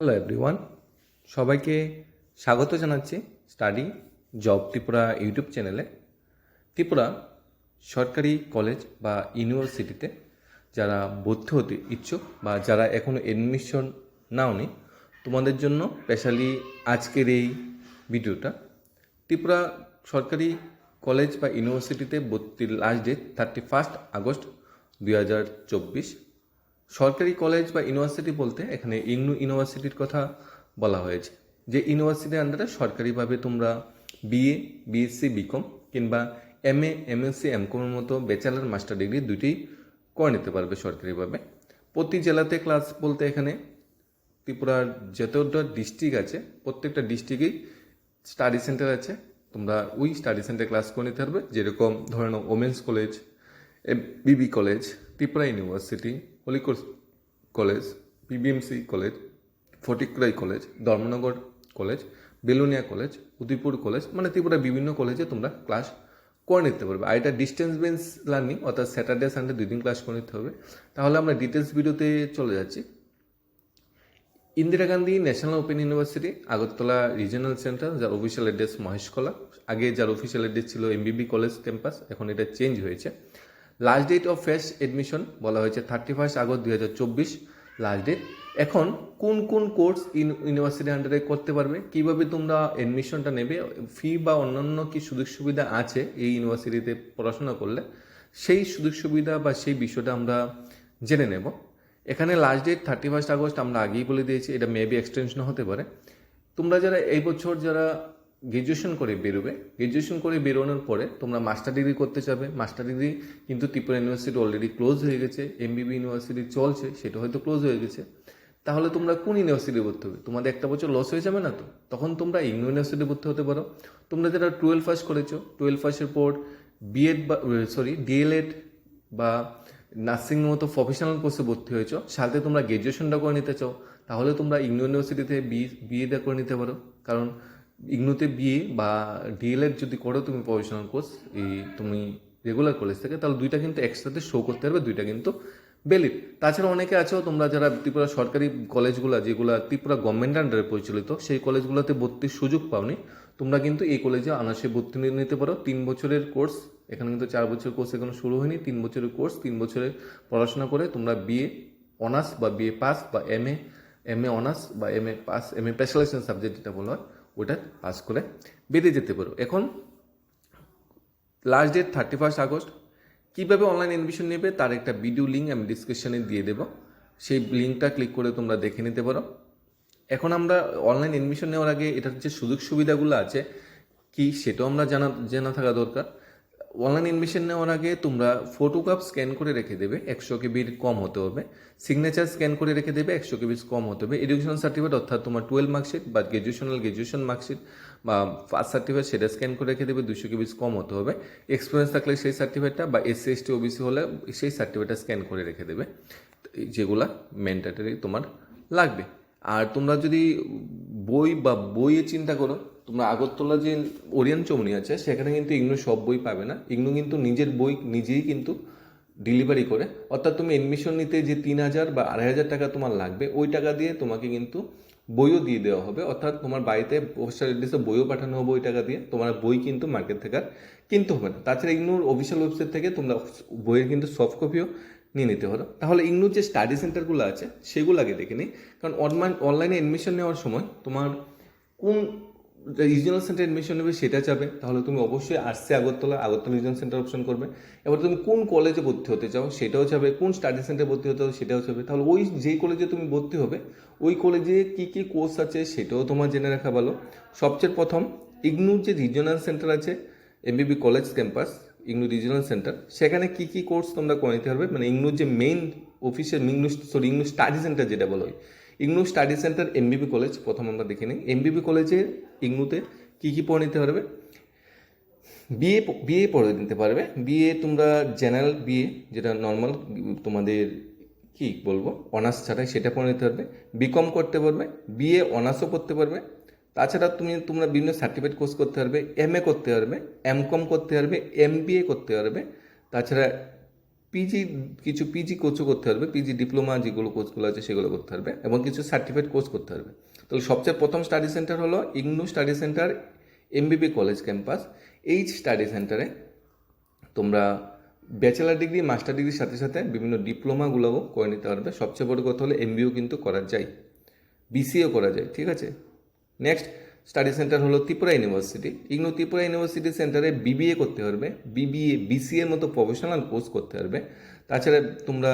Hello everyone সবাইকে স্বাগত জানাচ্ছি স্টাডি জব ত্রিপুরা ইউটিউব চ্যানেলে। ত্রিপুরা সরকারি কলেজ বা ইউনিভার্সিটিতে যারা ভর্তি হতে ইচ্ছুক বা যারা এখনও এডমিশন নাওনি, তোমাদের জন্য স্পেশালি আজকের এই ভিডিওটা। ত্রিপুরা সরকারি কলেজ বা ইউনিভার্সিটিতে ভর্তির last date thirty first August দুই হাজার চব্বিশ। সরকারি কলেজ বা ইউনিভার্সিটি বলতে এখানে ইংনু ইউনিভার্সিটির কথা বলা হয়েছে। যে ইউনিভার্সিটির আন্ডারে সরকারিভাবে তোমরা বিএ বিএসসি বিকম কিংবা এম এ এমএসসি এমকমের মতো ব্যাচেলার মাস্টার ডিগ্রি দুইটি করে নিতে পারবে সরকারিভাবে। প্রতি জেলাতে ক্লাস বলতে এখানে ত্রিপুরার যতটা ডিস্ট্রিক্ট আছে, প্রত্যেকটা ডিস্ট্রিক্টেই স্টাডি সেন্টার আছে। তোমরা ওই স্টাডি সেন্টার ক্লাস করে নিতে পারবে। যেরকম ধরে নাও women's college BB college Tripura university Holy Cross college PBMC college Fatikroy college Dharmanagar college Belonia college Udaipur college মানে ত্রিপুরা বিভিন্ন কলেজে তোমরা ক্লাস করে নিতে পারবে। আর এটা ডিস্টেন্স বেঞ্চ লার্নিং অর্থাৎ স্যাটারডে সানডে দুই দিন ক্লাস করে নিতে হবে। তাহলে আমরা ডিটেলস ভিডিওতে চলে যাচ্ছি। Indira Gandhi national open university Agartala regional centre যার অফিসিয়াল অ্যাড্রেস মহেশকলা। আগে যার অফিসিয়াল অ্যাড্রেস ছিল এমবিবি কলেজ ক্যাম্পাস এখন এটা চেঞ্জ হয়েছে। Last date of fresh admission বলা হয়েছে থার্টি ফার্স্ট আগস্ট দুই হাজার চব্বিশ। লাস্ট ডেট এখন কোন কোন কোর্স ইউনিভার্সিটি আন্ডারে করতে পারবে? কীভাবে তোমরা এডমিশনটা নেবে? ফি বা অন্যান্য কি সুযোগ সুবিধা আছে এই ইউনিভার্সিটিতে পড়াশোনা করলে? সেই সুযোগ সুবিধা বা সেই বিষয়টা আমরা জেনে নেব। এখানে last date thirty first August আমরা আগেই বলে দিয়েছি, এটা মেবি এক্সটেনশন হতে পারে। তোমরা যারা এই বছর যারা গ্রাজুয়েশন করে বেরোবে। গ্রাজুয়েশন করে বেরোনোর পরে তোমরা মাস্টার ডিগ্রি করতে চাবে মাস্টার ডিগ্রি কিন্তু ত্রিপুরা ইউনিভার্সিটি অলরেডি ক্লোজ হয়ে গেছে। এমবিবি ইউনিভার্সিটি চলছে, সেটা হয়তো ক্লোজ হয়ে গেছে। তাহলে তোমরা কোন ইউনিভার্সিটি ভর্তি হবে? তোমাদের একটা বছর লস হয়ে যাবে না তো? তখন তোমরা ইংনো ইউনিভার্সিটি ভর্তি হতে পারো। তোমরা যারা টুয়েলভ পাস করেছ টুয়েলভ পাসের পর বিএড বা সরি ডিএলএড বা নার্সিং মতো প্রফেশনাল কোর্সে ভর্তি হয়েছো, সাথে তোমরা গ্রাজুয়েশনটা করে নিতে চাও, তাহলে তোমরা ইগনো ইউনিভার্সিটিতে বি বিএটা করে নিতে পারো। কারণ ইগনোতে বিএ বা ডিএলএড যদি করো, তুমি প্রফেশনাল কোর্স, এই তুমি রেগুলার কলেজ থেকে, তাহলে দুইটা কিন্তু একসাথে শো করতে পারবে, দুইটা কিন্তু বেলিড তাছাড়া অনেকে আছো, তোমরা যারা ত্রিপুরা সরকারি কলেজগুলো, যেগুলো ত্রিপুরা গভর্নমেন্ট আন্ডারে পরিচালিত, সেই কলেজগুলোতে ভর্তির সুযোগ পাওনি। তোমরা কিন্তু এই কলেজে আনাসে ভর্তি নিতে পারো। তিন বছরের কোর্স এখানে কিন্তু চার বছরের কোর্স এখনও শুরু হয়নি। তিন বছরের কোর্স তিন বছরের পড়াশোনা করে তোমরা বিএ অনার্স বা বিএ পাস বা M A M A honours বা M A pass M A specialisation subject যেটা বলা হয়। ওটা পাস করে বেরিয়ে যেতে পারো। এখন last date thirty first August. কীভাবে অনলাইন এডমিশন নেবে তার একটা ভিডিও লিঙ্ক আমি ডিসক্রিপশানে দিয়ে দেবো। সেই লিঙ্কটা ক্লিক করে তোমরা দেখে নিতে পারো। এখন আমরা অনলাইন এডমিশন নেওয়ার আগে এটার যে সুযোগ সুবিধাগুলো আছে, কি সেটাও আমরা জানা জানা থাকা দরকার। অনলাইন এডমিশন নেওয়ার আগে তোমরা ফটোগ্রাফ স্ক্যান করে রেখে দেবে, একশো কেবির কম হতে হবে। সিগনেচার স্ক্যান করে রেখে দেবে, একশো কেবির কম হতে হবে। এডুকেশন সার্টিফিকেট অর্থাৎ তোমার টুয়েলভ মার্কশিট বা গ্র্যাজুয়েশনাল গ্রাজুয়েশন মার্কশিট বা ফার্স্ট সার্টিফিকেট সেটা স্ক্যান করে রেখে দেবে, দুশো কেবিস কম হতে হবে। এক্সপিরিয়েন্স থাকলে সেই সার্টিফিকেটটা বা এসসি এসটি ওবিসি হলে সেই সার্টিফিকেটটা স্ক্যান করে রেখে দেবে। যেগুলা ম্যান্ডেটারি তোমার লাগবে। আর তোমরা যদি বই বা বইয়ে চিন্তা করো তোমরা আগরতলা যে ওরিয়ান চৌমনি আছে, সেখানে কিন্তু ইগনু সব বই পাবে না। ইগনু কিন্তু নিজের বই নিজেই কিন্তু ডেলিভারি করে। অর্থাৎ তুমি এডমিশন নিতে যে তিন হাজার বা আড়াই হাজার টাকা তোমার লাগবে, ওই টাকা দিয়ে তোমাকে কিন্তু বইও দিয়ে দেওয়া হবে। অর্থাৎ তোমার বাড়িতে পোস্টাল অ্যাড্রেসে বইও পাঠানো হবে ওই টাকা দিয়ে, তোমার বই কিন্তু মার্কেট থেকে আর কিনতে হবে না। তাছাড়া ইগনুর অফিসিয়াল ওয়েবসাইট থেকে তোমরা বইয়ের কিন্তু সফট কপিও নিয়ে নিতে হলো তাহলে ইগনুর যে স্টাডি সেন্টারগুলো আছে, সেগুলো আগে দেখে নিই। কারণ অনলাইন অনলাইনে এডমিশন নেওয়ার সময় তোমার কোন রিজিওনাল সেন্টার এডমিশন নেবে, সেটা চাবে। তাহলে তুমি অবশ্যই আসছে Agartala Agartala regional centre option করবে। এবার তুমি কোন কলেজে ভর্তি হতে চাও, সেটাও চাবে। কোন স্টাডি সেন্টারে ভর্তি হতে হবে সেটাও চাবে। তাহলে ওই যেই কলেজে তুমি ভর্তি হবে, ওই কলেজে কি কি কোর্স আছে, সেটাও তোমার জেনে রাখা ভালো। সবচেয়ে প্রথম ইগনুর যে রিজিওনাল সেন্টার আছে MBB college campus IGNOU regional centre সেখানে কি কি কোর্স তোমরা করে নিতে পারবে? মানে ইগনুর যে মেইন অফিসের English sorry English study centre যেটা বলা হয় IGNOU study centre MBB college, প্রথম আমরা দেখে নিই। এমবিবি কলেজে ইগনুতে কী কী পড়ে নিতে পারবে? বিএ বিএ পড়ে নিতে পারবে। বিএ তোমরা জেনারেল বিএ যেটা নর্মাল তোমাদের কি বলব? অনার্স ছাড়াই সেটা পড়ে নিতে পারবে। বিকম করতে পারবে। বিএ অনার্সও করতে পারবে। তাছাড়া তুমি, তোমরা বিভিন্ন সার্টিফিকেট কোর্স করতে পারবে। এম এ করতে পারবে। এম কম করতে পারবে। এম বি এ করতে পারবে। তাছাড়া পিজি কিছু পিজি কোর্সও করতে পারবে। পিজি ডিপ্লোমা যেগুলো কোর্সগুলো আছে সেগুলো করতে পারবে এবং কিছু সার্টিফিকেট কোর্স করতে পারবে। তাহলে সবচেয়ে প্রথম স্টাডি সেন্টার হলো IGNOU study centre MBB college campus এই স্টাডি সেন্টারে তোমরা ব্যাচেলার ডিগ্রি মাস্টার ডিগ্রির সাথে সাথে বিভিন্ন ডিপ্লোমাগুলোও করে নিতে পারবে। সবচেয়ে বড় কথা হলো এমবিও কিন্তু করা যায়। বিসিএও করা যায়। ঠিক আছে? নেক্সট স্টাডি সেন্টার হলো ত্রিপুরা ইউনিভার্সিটি। ইগনো ত্রিপুরা ইউনিভার্সিটি সেন্টারে বিবিএ করতে পারবে। বিবিএ বিসিএর মতো প্রফেশনাল কোর্স করতে পারবে। তাছাড়া তোমরা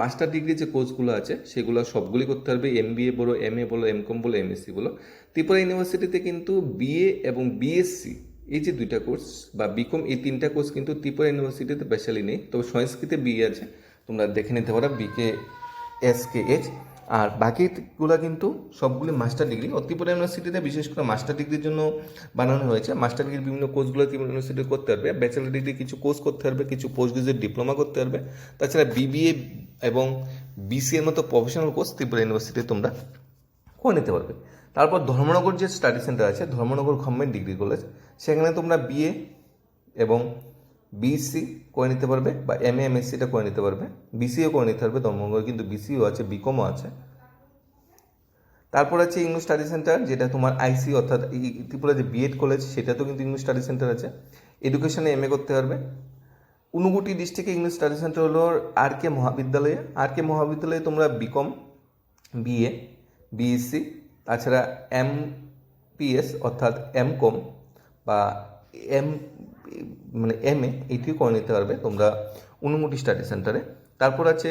মাস্টার ডিগ্রি যে কোর্সগুলো আছে, সেগুলো সবগুলি করতে পারবে। এম বি এ বলো এম এ বলো এম কম বলো এমএসসি বলো। ত্রিপুরা ইউনিভার্সিটিতে কিন্তু বিএ এবং বিএসসি এই যে দুইটা কোর্স বা বিকম এই তিনটা কোর্স কিন্তু ত্রিপুরা ইউনিভার্সিটিতে স্পেশালি নেই। তবে সংস্কৃতে বিএ আছে। তোমরা দেখে নিতে পারো বিকে এস কে এইচ আর বাকিগুলো কিন্তু সবগুলি মাস্টার ডিগ্রি ও ত্রিপুরা ইউনিভার্সিটিতে বিশেষ করে মাস্টার ডিগ্রির জন্য বানানো হয়েছে। মাস্টার ডিগ্রির বিভিন্ন কোর্সগুলো ত্রিপুরা ইউনিভার্সিটি করতে পারবে। ব্যাচেলার ডিগ্রি কিছু কোর্স করতে পারবে, কিছু পোস্ট গ্রাজুয়েট ডিপ্লোমা করতে পারবে। তাছাড়া বিবিএ এবং বিসিএর মতো প্রফেশনাল কোর্স ত্রিপুরা ইউনিভার্সিটি তোমরা করে নিতে পারবে। তারপর ধর্মনগর যে স্টাডি সেন্টার আছে, ধর্মনগর গভর্নমেন্ট ডিগ্রি কলেজ সেখানে তোমরা বিএ এবং বিএসসি করে নিতে পারবে বা এম এ এমএসসিটা করে নিতে পারবে। বিসিও করে নিতে পারবে ধর্মনগর কিন্তু বিসিও আছে বিকমও আছে। তারপর আছে ইংলিশ স্টাডি সেন্টার যেটা তোমার আইসি অর্থাৎ ত্রিপুরা যে বিএড কলেজ সেটাতেও কিন্তু ইংলিশ স্টাডি সেন্টার আছে। এডুকেশনে এম এ করতে পারবে। উনুগুটি ডিস্ট্রিক্টে ইংলিশ স্টাডি সেন্টার হলো আর কে মহাবিদ্যালয়ে। আর কে মহাবিদ্যালয়ে তোমরা বিকম বিএ বিএসসি তাছাড়া এম পিএস অর্থাৎ এম কম বা এম মানে এম এ এইটিও করে নিতে পারবে। তোমরা অনুমতি স্টাডি সেন্টারে তারপর আছে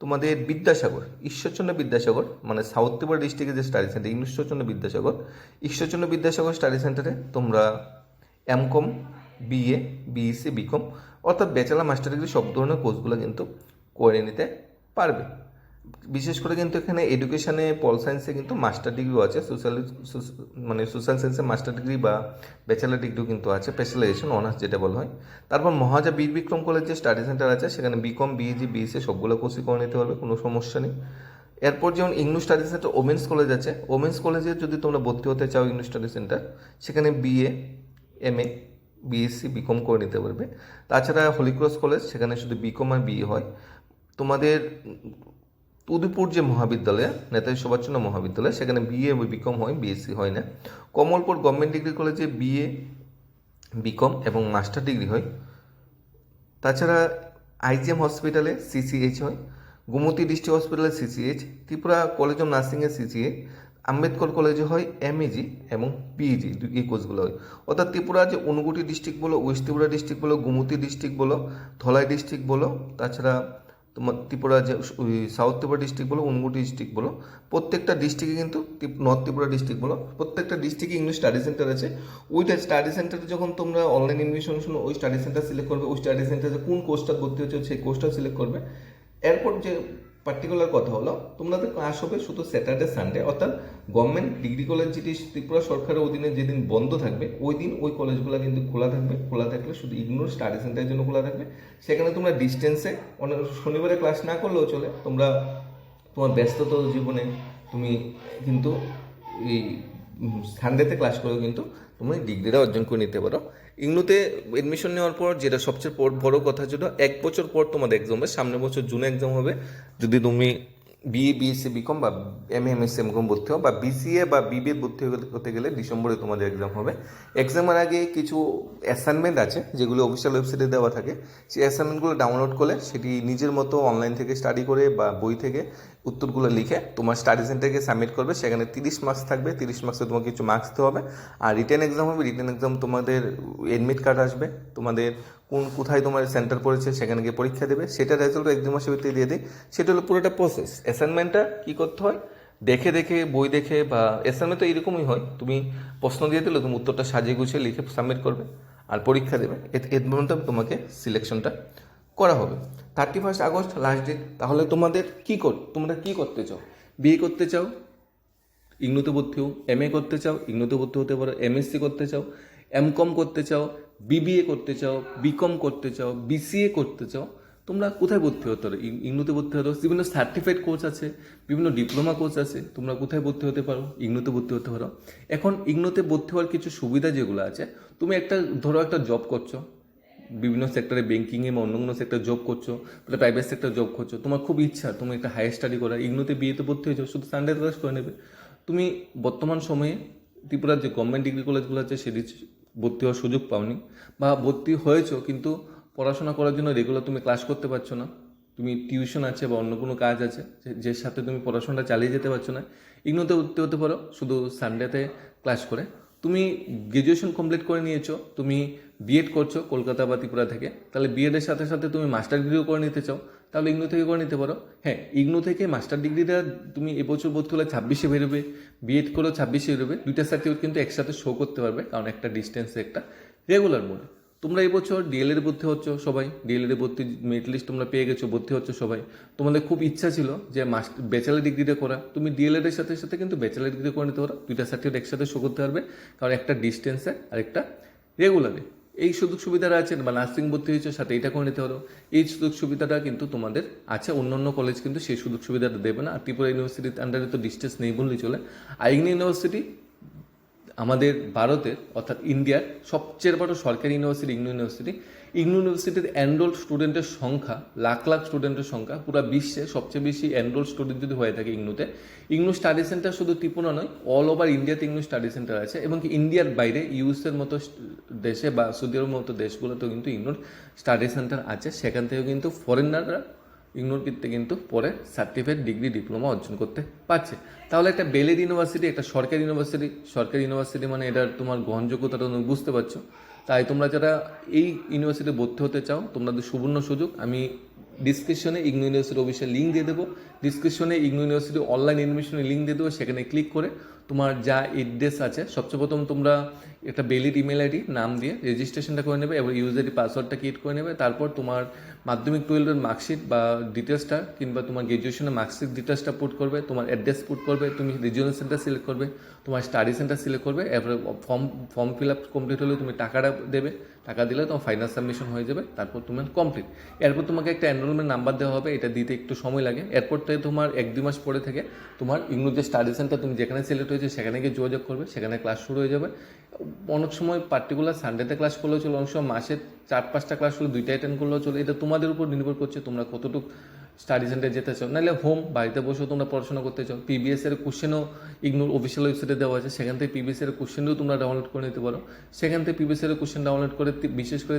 তোমাদের বিদ্যাসাগর, ঈশ্বরচন্দ্র বিদ্যাসাগর মানে সাউথ ত্রিপুরা ডিস্ট্রিক্টের যে study centre Ishwarchandra Vidyasagar. Ishwarchandra Vidyasagar study সেন্টারে তোমরা MCom BA BSc BCom অর্থাৎ ব্যাচেলার মাস্টার ডিগ্রি সব ধরনের কোর্সগুলো কিন্তু করে নিতে পারবে। বিশেষ করে কিন্তু এখানে এডুকেশনে পল সায়েন্সে কিন্তু মাস্টার ডিগ্রিও আছে সোশ্যাল মানে সোশ্যাল সায়েন্সে মাস্টার ডিগ্রি বা ব্যাচেলার ডিগ্রিও কিন্তু আছে স্পেশালাইজেশন অনার্স যেটা বলা হয়। তারপর মহাজা বীর বিক্রম কলেজ যে স্টাডি সেন্টার আছে, সেখানে বিকম বিএজি বিএসসি সবগুলো কোর্সই করে নিতে পারবে, কোনো সমস্যা নেই। এরপর যেমন English study centre women's college আছে ওমেন্স কলেজে যদি তোমরা ভর্তি হতে চাও ইংলিশ স্টাডি সেন্টার সেখানে BA M A BSc BCom করে নিতে পারবে। তাছাড়া হলিক্রস কলেজ সেখানে শুধু বিকম আর বিএ হয়। তোমাদের উদয়পুর যে মহাবিদ্যালয়, নেতাজি সুভাষচন্দ্র মহাবিদ্যালয়, সেখানে বিএ বিকম হয় বিএসসি হয় না। কমলপুর গভর্নমেন্ট ডিগ্রি কলেজে বিএ বিকম এবং মাস্টার ডিগ্রি হয়। তাছাড়া আইজিএম হসপিটালে সিসিএইচ হয়। গোমতী ডিস্ট্রিক্ট হসপিটালে সিসিএইচ ত্রিপুরা কলেজ অফ নার্সিংয়ে সিসিএ আম্বেদকর কলেজে হয় এমএজি এবং পিইজি এই কোর্সগুলো হয়। অর্থাৎ ত্রিপুরা যে অনুগুটি ডিস্ট্রিক্ট বলো, ওয়েস্ট ত্রিপুরা ডিস্ট্রিক্ট বলো, গোমতী ডিস্ট্রিক্ট বলো, ধলাই ডিস্ট্রিক্ট বলো, তাছাড়া তোমার ত্রিপুরা যে, ওই সাউথ ত্রিপুরা ডিস্ট্রিক্ট বলো, উনগুটি ডিস্ট্রিক্ট বলো, প্রত্যেকটা ডিস্ট্রিক্টে কিন্তু নর্থ ত্রিপুরা ডিস্ট্রিক্ট বলো, প্রত্যেকটা ডিস্ট্রিক্টে ইংলিশ স্টাডি সেন্টার আছে। ওইটা স্টাডি সেন্টারে যখন তোমরা অনলাইন ইংলিশ শুনো, ওই স্টাডি সেন্টার সিলেক্ট করবে, ওই স্টাডি সেন্টারে কোন কোর্সটা ভর্তি হচ্ছে, সেই কোর্সটা সিলেক্ট করবে। এরপর যে পার্টিকুলার কথা হলো তোমাদের ক্লাস হবে শুধু স্যাটারডে সানডে অর্থাৎ গভর্নমেন্ট ডিগ্রি কলেজ যেটি ত্রিপুরা সরকারের অধীনে যেদিন বন্ধ থাকবে, ওই দিন ওই কলেজগুলো কিন্তু খোলা থাকবে। খোলা থাকলে শুধু ইগনোর স্টাডি সেন্টারের জন্য খোলা থাকবে। সেখানে তোমরা ডিস্টেন্সে অনেক শনিবারে ক্লাস না করলেও চলে, তোমরা তোমার ব্যস্তত জীবনে তুমি কিন্তু এই সানডেতে ক্লাস করেও কিন্তু তুমি ডিগ্রিটা অর্জন করে নিতে পারো। ইগনুতে এডমিশন নেওয়ার পর যেটা সবচেয়ে বড় কথা ছিল এক বছর পর তোমাদের এক্সাম হবে, সামনের বছর জুনে এক্সাম হবে। যদি তুমি বিএ বিএসসি বিকম বা M M S MCom ভর্তি হও বা বিসিএ বা বিবিএ ভর্তি হতে গেলে ডিসেম্বরে তোমাদের এক্সাম হবে। এক্সামের আগে কিছু অ্যাসাইনমেন্ট আছে যেগুলো অফিসিয়াল ওয়েবসাইটে দেওয়া থাকে। সেই অ্যাসাইনমেন্টগুলো ডাউনলোড করলে সেটি নিজের মতো অনলাইন থেকে স্টাডি করে বা বই থেকে উত্তরগুলো লিখে তোমার স্টাডি সেন্টারকে সাবমিট করবে। সেখানে তিরিশ মার্কস থাকবে। তিরিশ মার্কসে তোমাকে কিছু মার্কস দিতে হবে। আর রিটার্ন এক্সাম হবে। রিটেন এক্সাম তোমাদের এডমিট কার্ড আসবে। তোমাদের কোন, কোথায় তোমার সেন্টার পড়েছে, সেখানে গিয়ে পরীক্ষা দেবে। সেটা রেজাল্ট এক দু মাসের ভিতরে দিয়ে দিই সেটা হলো পুরোটা প্রসেস অ্যাসাইনমেন্টটা কী করতে হয়? দেখে দেখে, বই দেখে বা অ্যাসাইনমেন্ট তো এরকমই হয়। তুমি প্রশ্ন দিয়ে দিলে, তুমি উত্তরটা সাজিয়ে গুছিয়ে লিখে সাবমিট করবে আর পরীক্ষা দেবে। এর পর্যন্ত তোমাকে সিলেকশনটা করা হবে। Thirty first August last date তাহলে তোমাদের কী কর, তোমরা কী করতে চাও? বিয়ে করতে চাও, ইগনুতে ভর্তি এম এ করতে চাও, ইগনুতে ভর্তি হতে পারো। এমএসসি করতে চাও। এম কম করতে চাও বিবিএ করতে চাও বিকম করতে চাও বিসিএ করতে চাও, তোমরা কোথায় ভর্তি হতে পারো? ইগ- ইগনুতে ভর্তি হতে পারো। বিভিন্ন সার্টিফিকেট কোর্স আছে, বিভিন্ন ডিপ্লোমা কোর্স আছে, তোমরা কোথায় ভর্তি হতে পারো? ইগনুতে ভর্তি হতে পারো। এখন ইগনুতে ভর্তি হওয়ার কিছু সুবিধা যেগুলো আছে, তুমি একটা, ধরো একটা জব করছ, বিভিন্ন সেক্টরে ব্যাঙ্কিংয়ে বা অন্য কোনো সেক্টরে জব করছ প্রাইভেট সেক্টরে জব করছ, তোমার খুব ইচ্ছা, তুমি একটা হায়ার স্টাডি করা ইগনোতে বিয়েতে ভর্তি হয়েছো, শুধু সানডে ক্লাস করে নেবে। তুমি বর্তমান সময়ে ত্রিপুরার যে গভর্নমেন্ট ডিগ্রি কলেজগুলো আছে, সেটি ভর্তি হওয়ার সুযোগ পাওনি। বা ভর্তি হয়েছো, কিন্তু পড়াশোনা করার জন্য রেগুলার তুমি ক্লাস করতে পারছ না। তুমি টিউশন আছে বা অন্য কোনো কাজ আছে, যে- সাথে তুমি পড়াশোনাটা চালিয়ে যেতে পারছ না। ইগনোতে উঠতে হতে পারো, শুধু সানডেতে ক্লাস করে। তুমি গ্রাজুয়েশন কমপ্লিট করে নিয়েছো, তুমি বিএড করছ কলকাতা বা ত্রিপুরা থেকে, তাহলে বিএডের সাথে সাথে তুমি মাস্টার ডিগ্রিও করে নিতে চাও, তাহলে ইগনো থেকে করে নিতে পারো। হ্যাঁ ইগনো থেকে মাস্টার ডিগ্রিটা তুমি এবছর বোধ করলে ছাব্বিশে বেরোবে বিএড করেও ছাব্বিশে বেরোবে, দুইটা সার্টিফিকেট কিন্তু একসাথে শো করতে পারবে, কারণ একটা ডিস্টেন্সে একটা রেগুলার মোডে তোমরা এই বছর ডিএলএড ভর্তি হচ্ছ সবাই ডিএলএড ভর্তি মেরিট লিস্ট তোমরা পেয়ে গেছো, ভর্তি হচ্ছ সবাই। তোমাদের খুব ইচ্ছা ছিল যে মাস্টার ব্যাচেলার ডিগ্রিটা করা। তুমি ডিএলএড এর সাথে সাথে কিন্তু ব্যাচেলার ডিগ্রি করে নিতে পারো। দুইটা সার্টিফিকেট একসাথে শো করতে পারবে। কারণ একটা ডিস্টেন্সে আর একটা রেগুলারে এই সুযোগ সুবিধাটা আছে, বা নার্সিং ভর্তি হয়েছে, সাথে এটা করে নিতে পারো। এই সুযোগ সুবিধাটা কিন্তু তোমাদের আছে। অন্য অন্য কলেজ কিন্তু সেই সুযোগ সুবিধাটা দেবে না। আর ত্রিপুরা ইউনিভার্সিটির আন্ডারে তো ডিস্টেন্স নেই বললেই চলে। আইগনি ইউনিভার্সিটি আমাদের ভারতের, অর্থাৎ ইন্ডিয়ার সবচেয়ে বড় সরকারি ইউনিভার্সিটি ইগনু ইউনিভার্সিটি। ইগনু ইউনিভার্সিটির এনরোল স্টুডেন্টের সংখ্যা, লাখ লাখ স্টুডেন্টের সংখ্যা পুরো বিশ্বে সবচেয়ে বেশি এনরোল স্টুডেন্ট যদি হয়ে থাকে ইগনুতে। ইগনু স্টাডি সেন্টার শুধু ত্রিপুরা নয় অল ওভার ইন্ডিয়াতে ইগনু স্টাডি সেন্টার আছে এবং ইন্ডিয়ার বাইরে ইউএসের মতো দেশে বা সৌদির মতো দেশগুলোতেও কিন্তু ইগনুর স্টাডি সেন্টার আছে। সেখান থেকেও কিন্তু ফরেনাররা ইগনোর করতে কিন্তু পরে সার্টিফিকেট ডিগ্রি ডিপ্লোমা অর্জন করতে পারছে। তাহলে একটা বেলের ইউনিভার্সিটি একটা সরকারি ইউনিভার্সিটি সরকারি ইউনিভার্সিটি মানে এটার তোমার গ্রহণযোগ্যতাটা তুমি বুঝতে পারছ। তাই তোমরা যারা এই ইউনিভার্সিটি ভর্তি হতে চাও তোমাদের সুবর্ণ সুযোগ, আমি ডিসক্রিপশনে ইগনো ইউনিভার্সিটির অফিসিয়াল লিঙ্ক দিয়ে দেবো। ডিসক্রিপশনে ইগনো ইউনিভার্সিটি অনলাইন এডমিশনের লিঙ্ক দিয়ে দেবো, সেখানে ক্লিক করে তোমার যা এড্রেস আছে, সবচেয়ে প্রথম তোমরা একটা বেলির ইমেল আইডি নাম দিয়ে রেজিস্ট্রেশনটা করে নেবে এবং ইউজার পাসওয়ার্ডটা ক্রিয়েট করে নেবে। তারপর তোমার মাধ্যমিক টুয়েলভের মার্কশিট বা ডিটেলসটা কিংবা তোমার গ্রাজুয়েশনের মার্কশিট ডিটেলসটা পুট করবে, তোমার অ্যাড্রেস পুট করবে, তুমি রিজিওনাল সেন্টার সিলেক্ট করবে, তোমার স্টাডি সেন্টার সিলেক্ট করবে, এরপরে form form fill up complete হলে তুমি টাকাটা দেবে। টাকা দিলে তোমার ফাইনাল সাবমিশন হয়ে যাবে, তারপর তোমার কমপ্লিট এরপর তোমাকে একটা এনরোলমেন্ট নাম্বার দেওয়া হবে, এটা দিতে একটু সময় লাগে। এরপর থেকে তোমার এক দুই মাস পরে থেকে তোমার যে স্টাডি সেন্টার তুমি যেখানে সিলেক্ট হয়েছে, সেখানে গিয়ে যোগাযোগ করবে, সেখানে ক্লাস শুরু হয়ে যাবে। অনেক সময় পার্টিকুলার সানডেতে ক্লাস করলেও চলে, অনেক সময় মাসে চার, পাঁচটা ক্লাস হলে দুইটা অ্যাটেন্ড করলেও চলে। এটা তোমাদের উপর নির্ভর করছে, তোমরা কতটুকু স্টাডি সেন্টারে যেতে চাও। নাহলে হোম বাড়িতে বসেও তোমরা পড়াশোনা করতে চাও। পিবিএস এর কোশ্চেনও ইগনোর অফিসিয়াল ওয়েবসাইটে দেওয়া আছে। সেখান থেকে পিবিএস এর কোশ্চেনও তোমরা ডাউনলোড করে নিতে পারো। সেখান থেকে পিবিএস এর কোশ্চেন ডাউনলোড করে বিশেষ করে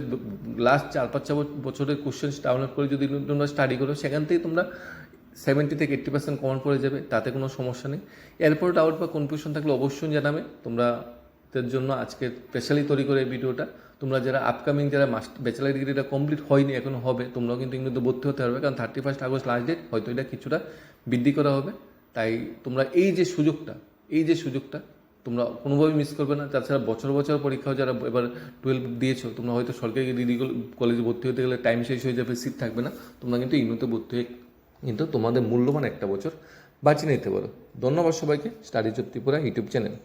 লাস্ট চার, পাঁচ বছরের কোশ্চেন ডাউনলোড করে যদি তোমরা স্টাডি করো, সেখান থেকে তোমরা সেভেন্টি থেকে এইট্টি পার্সেন্ট কমন পড়ে যাবে, তাতে কোনো সমস্যা নেই। এরপর ডাউট বা কনফিউশন থাকলে অবশ্যই জানাবে। তোমরা তার জন্য আজকে স্পেশালি তৈরি করে এই ভিডিওটা। তোমরা যারা আপকামিং যারা মাস্টার ব্যাচেলার ডিগ্রিটা কমপ্লিট হয়নি, এখনও হবে, তোমরাও কিন্তু ইংরেজিতে ভর্তি হতে পারবে। কারণ thirty first August last date হয়তো এটা কিছুটা বৃদ্ধি করা হবে। তাই তোমরা এই যে সুযোগটা, এই যে সুযোগটা, তোমরা কোনোভাবেই মিস করবে না। তাছাড়া বছর বছর পরীক্ষাও যারা এবার টুয়েলভ দিয়েছ, তোমরা হয়তো সরকারি ডিগ্রি কলেজে ভর্তি হতে গেলে টাইম শেষ হয়ে যাবে সিট থাকবে না। তোমরা কিন্তু ইগনোতে ভর্তি হয়ে কিন্তু তোমাদের মূল্যবান একটা বছর বাঁচিয়ে নিতে পারো। ধন্যবাদ সবাইকে। Study Tripura YouTube channel